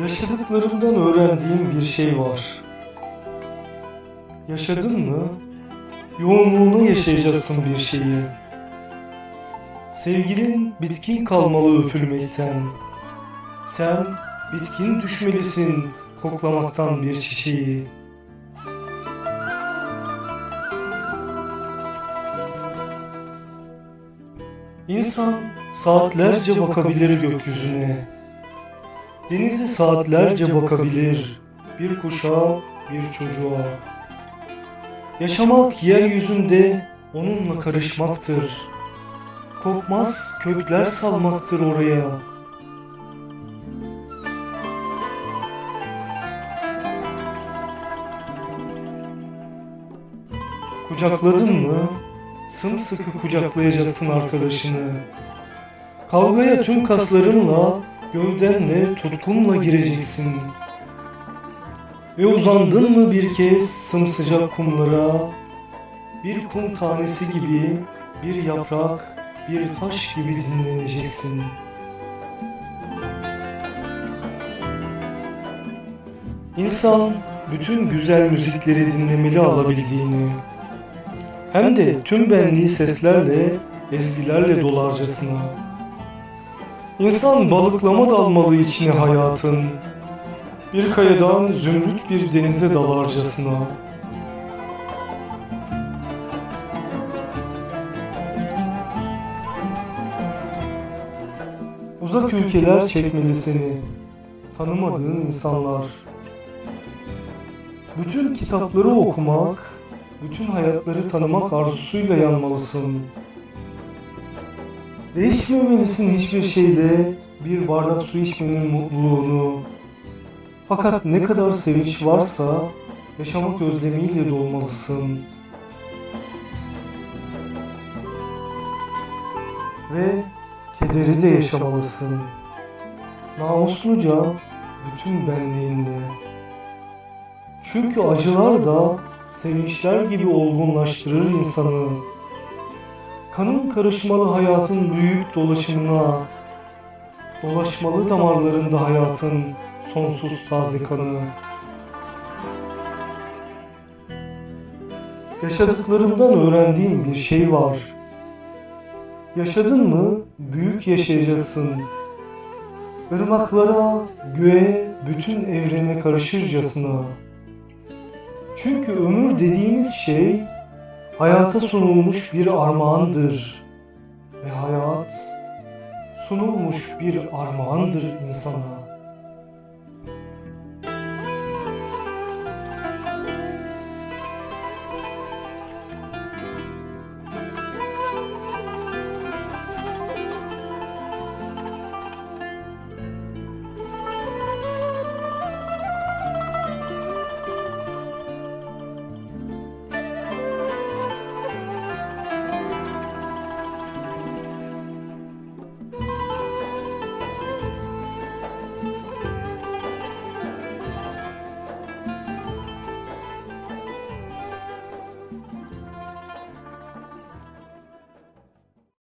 Yaşadıklarımdan öğrendiğim bir şey var. Yaşadın mı? Yoğunluğunu yaşayacaksın bir şeyi. Sevgilin bitkin kalmalı öpülmekten. Sen bitkin düşmelisin koklamaktan bir çiçeği. İnsan saatlerce bakabilir gökyüzüne. Denize saatlerce bakabilir. Bir kuşa, bir çocuğa. Yaşamak yeryüzünde onunla karışmaktır. Kopmaz kökler salmaktır oraya. Kucakladın mı? Sımsıkı kucaklayacaksın arkadaşını. Kavgaya tüm kaslarınla, gövdenle, tutkunla gireceksin. Ve uzandın mı bir kez sımsıcak kumlara, bir kum tanesi gibi, bir yaprak, bir taş gibi dinleneceksin. İnsan bütün güzel müzikleri dinlemeli alabildiğini, hem de tüm benliği seslerle, ezgilerle dolarcasına. İnsan balıklama dalmalı içine hayatın, bir kayadan zümrüt bir denize dalarcasına. Uzak ülkeler çekmeli seni, tanımadığın insanlar. Bütün kitapları okumak, bütün hayatları tanımak arzusuyla yanmalısın. Değişmemelisin hiçbir şeyle bir bardak su içmenin mutluluğunu. Fakat ne kadar sevinç varsa yaşamak özlemiyle dolmalısın. Ve kederi de yaşamalısın. Namusluca bütün benliğinle. Çünkü acılar da sevinçler gibi olgunlaştırır insanı. Kanın karışmalı hayatın büyük dolaşımına, dolaşmalı damarlarında hayatın sonsuz taze kanı. Yaşadıklarımdan öğrendiğim bir şey var. Yaşadın mı büyük yaşayacaksın. Irmaklara, göğe, bütün evrene karışırcasına. Çünkü ömür dediğimiz şey hayata sunulmuş bir armağandır. Ve hayat sunulmuş bir armağandır insana.